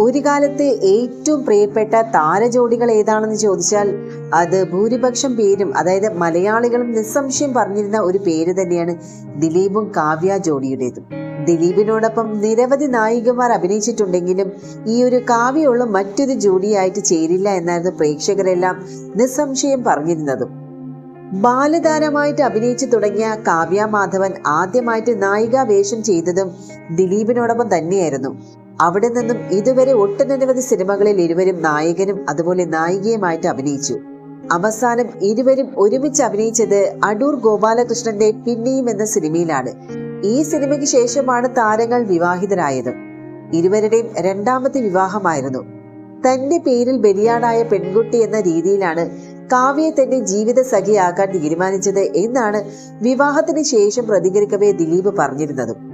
ഒരു കാലത്ത് ഏറ്റവും പ്രിയപ്പെട്ട താരജോഡികൾ ഏതാണെന്ന് ചോദിച്ചാൽ അത് ഭൂരിപക്ഷം പേരും അതായത് മലയാളികളും നിസ്സംശയം പറഞ്ഞിരുന്ന ഒരു പേര് തന്നെയാണ് ദിലീപും കാവ്യ ജോഡിയുടേതും. ദിലീപിനോടൊപ്പം നിരവധി നായികമാർ അഭിനയിച്ചിട്ടുണ്ടെങ്കിലും ഈ ഒരു കാവ്യയുള്ള മറ്റൊരു ജോഡിയായിട്ട് ചേരില്ല എന്നായിരുന്നു പ്രേക്ഷകരെല്ലാം നിസ്സംശയം പറഞ്ഞിരുന്നതും. ബാലതാരമായിട്ട് അഭിനയിച്ചു തുടങ്ങിയ കാവ്യ മാധവൻ ആദ്യമായിട്ട് നായികാ വേഷം ചെയ്തതും ദിലീപിനോടൊപ്പം തന്നെയായിരുന്നു. അവിടെ നിന്നും ഇതുവരെ ഒട്ടനവധി സിനിമകളിൽ ഇരുവരും നായകനും അതുപോലെ നായികയുമായിട്ട് അഭിനയിച്ചു. അവസാനം ഇരുവരും ഒരുമിച്ച് അഭിനയിച്ചത് അടൂർ ഗോപാലകൃഷ്ണന്റെ പിന്നെയും എന്ന സിനിമയിലാണ്. ഈ സിനിമയ്ക്ക് ശേഷമാണ് താരങ്ങൾ വിവാഹിതരായത്. ഇരുവരുടെയും രണ്ടാമത്തെ വിവാഹമായിരുന്നു. തന്റെ പേരിൽ ബലിയാടായ പെൺകുട്ടി എന്ന രീതിയിലാണ് കാവ്യെ തന്റെ ജീവിത സഖിയാക്കാൻ തീരുമാനിച്ചത് എന്നാണ് വിവാഹത്തിന് ശേഷം പ്രതികരിക്കവേ ദിലീപ് പറഞ്ഞിരുന്നതും.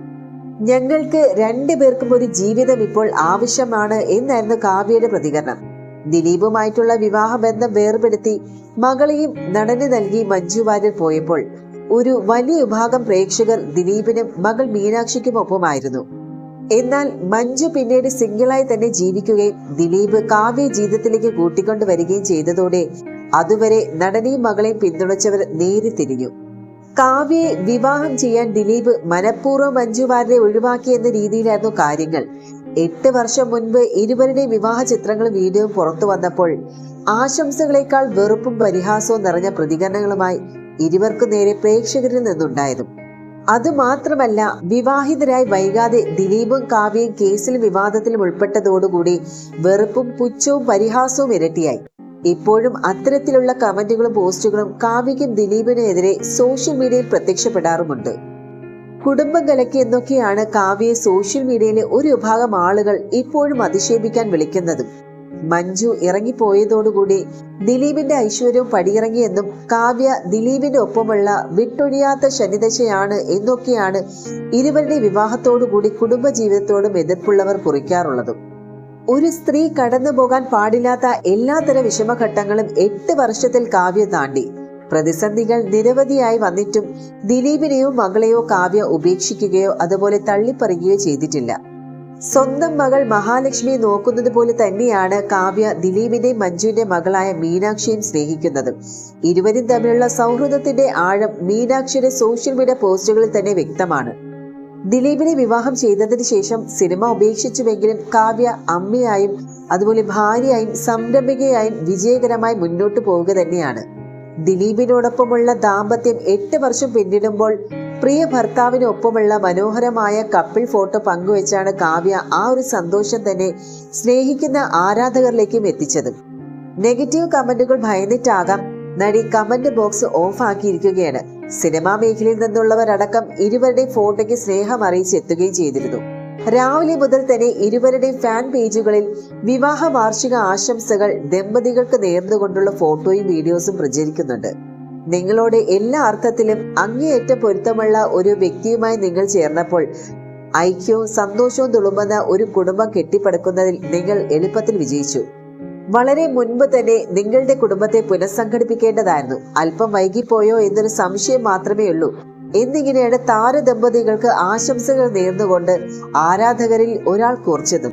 ഞങ്ങൾക്ക് രണ്ടുപേർക്കും ഒരു ജീവിതം ഇപ്പോൾ ആവശ്യമാണ് എന്നായിരുന്നു കാവ്യയുടെ പ്രതികരണം. ദിലീപുമായിട്ടുള്ള വിവാഹബന്ധം വേർപെടുത്തി മകളെയും നടന് നൽകി മഞ്ജു വാര്യർ പോയപ്പോൾ ഒരു വലിയ വിഭാഗം പ്രേക്ഷകർ ദിലീപിനും മകൾ മീനാക്ഷിക്കും ഒപ്പമായിരുന്നു എന്നാൽ മഞ്ജു പിന്നീട് സിംഗിളായി തന്നെ ജീവിക്കുകയും ദിലീപ് കാവ്യ ജീവിതത്തിലേക്ക് കൂട്ടിക്കൊണ്ടുവരികയും ചെയ്തതോടെ അതുവരെ നടനെയും മകളെയും പിന്തുണച്ചവർ നേരി തിരിഞ്ഞു കാവ്യയെ വിവാഹം ചെയ്യാൻ ദിലീപ് മനഃപൂർവം മഞ്ജു വാര്യരെ ഒഴിവാക്കി എന്ന രീതിയിലായിരുന്നു കാര്യങ്ങൾ. എട്ട് വർഷം മുൻപ് ഇരുവരുടെ വിവാഹ ചിത്രങ്ങളും വീഡിയോയും പുറത്തു വന്നപ്പോൾ ആശംസകളേക്കാൾ വെറുപ്പും പരിഹാസവും നിറഞ്ഞ പ്രതികരണങ്ങളുമായി ഇരുവർക്കു നേരെ പ്രേക്ഷകരിൽ നിന്നുണ്ടായതും. അതുമാത്രമല്ല വിവാഹിതരായി വൈകാതെ ദിലീപും കാവ്യയും കേസിലും വിവാദത്തിലും ഉൾപ്പെട്ടതോടുകൂടി വെറുപ്പും പുച്ഛവും പരിഹാസവും ഇരട്ടിയായി. ഇപ്പോഴും അത്തരത്തിലുള്ള കമന്റുകളും പോസ്റ്റുകളും കാവ്യയ്ക്കും ദിലീപിനെതിരെ സോഷ്യൽ മീഡിയയിൽ പ്രത്യക്ഷപ്പെടാറുമുണ്ട്. കുടുംബം കലക്കി എന്നൊക്കെയാണ് കാവ്യയെ സോഷ്യൽ മീഡിയയിലെ ഒരു വിഭാഗം ആളുകൾ ഇപ്പോഴും അധിക്ഷേപിക്കാൻ വിളിക്കുന്നത്. മഞ്ജു ഇറങ്ങിപ്പോയതോടുകൂടി ദിലീപിന്റെ ഐശ്വര്യവും പടിയിറങ്ങിയെന്നും കാവ്യ ദിലീപിന്റെ ഒപ്പമുള്ള വിട്ടൊഴിയാത്ത ശനിദശയാണ് എന്നൊക്കെയാണ് ഇരുവരുടെ വിവാഹത്തോടുകൂടി കുടുംബജീവിതത്തോടും എതിർപ്പുള്ളവർ കുറിക്കാറുള്ളതും. ഒരു സ്ത്രീ കടന്നു പോകാൻ പാടില്ലാത്ത എല്ലാത്തരം വിഷമഘട്ടങ്ങളും എട്ട് വർഷത്തിൽ കാവ്യ താണ്ടി. പ്രതിസന്ധികൾ നിരവധിയായി വന്നിട്ടും ദിലീപിനെയോ മകളെയോ കാവ്യ ഉപേക്ഷിക്കുകയോ അതുപോലെ തള്ളിപ്പറയുകയോ ചെയ്തിട്ടില്ല. സ്വന്തം മകൾ മഹാലക്ഷ്മി നോക്കുന്നത് പോലെ തന്നെയാണ് കാവ്യ ദിലീപിന്റെ മഞ്ജുവിന്റെ മകളായ മീനാക്ഷിയും സ്നേഹിക്കുന്നത്. ഇരുവരും തമ്മിലുള്ള സൗഹൃദത്തിന്റെ ആഴം മീനാക്ഷിയുടെ സോഷ്യൽ മീഡിയ പോസ്റ്റുകളിൽ തന്നെ വ്യക്തമാണ്. ദിലീപിനെ വിവാഹം ചെയ്തതിനു ശേഷം സിനിമ ഉപേക്ഷിച്ചുവെങ്കിലും കാവ്യ അമ്മയായും അതുപോലെ ഭാര്യയായും സംരംഭികയായും വിജയകരമായി മുന്നോട്ടു പോവുക തന്നെയാണ്. ദിലീപിനോടൊപ്പമുള്ള ദാമ്പത്യം എട്ട് വർഷം പിന്നിടുമ്പോൾ പ്രിയ ഭർത്താവിനൊപ്പമുള്ള മനോഹരമായ കപ്പിൾ ഫോട്ടോ പങ്കുവെച്ചാണ് കാവ്യ ആ ഒരു സന്തോഷം തന്നെ സ്നേഹിക്കുന്ന ആരാധകരിലേക്കും എത്തിച്ചത്. നെഗറ്റീവ് കമന്റുകൾ ഭയന്നിട്ടാകാം നടി കമന്റ് ബോക്സ് ഓഫ് ആക്കിയിരിക്കുകയാണ് സിനിമാ മേഖലയിൽ നിന്നുള്ളവരടക്കം ഇരുവരുടെ ഫോട്ടോയ്ക്ക് സ്നേഹം അറിയിച്ച് എത്തുകയും ചെയ്തിരുന്നു. രാവിലെ മുതൽ തന്നെ ഇരുവരുടെ ഫാൻ പേജുകളിൽ വിവാഹ വാർഷിക ആശംസകൾ ദമ്പതികൾക്ക് നേർന്നുകൊണ്ടുള്ള ഫോട്ടോയും വീഡിയോസും പ്രചരിക്കുന്നുണ്ട്. നിങ്ങളോട് എല്ലാ അർത്ഥത്തിലും അങ്ങേയറ്റ പൊരുത്തമുള്ള ഒരു വ്യക്തിയുമായി നിങ്ങൾ ചേർന്നപ്പോൾ ഐക്യവും സന്തോഷവും തുളുമ്പുന്ന ഒരു കുടുംബം കെട്ടിപ്പടുക്കുന്നതിൽ നിങ്ങൾ എളുപ്പത്തിൽ വിജയിച്ചു. വളരെ മുൻപ് തന്നെ നിങ്ങളുടെ കുടുംബത്തെ പുനഃസംഘടിപ്പിക്കേണ്ടതായിരുന്നു. അല്പം വൈകിപ്പോയോ എന്നൊരു സംശയം മാത്രമേ ഉള്ളൂ. എന്നിങ്ങനെയാണ് താരദമ്പതികൾക്ക് ആശംസകൾ നേർന്നുകൊണ്ട് ആരാധകരിൽ ഒരാൾ കുറിച്ചതും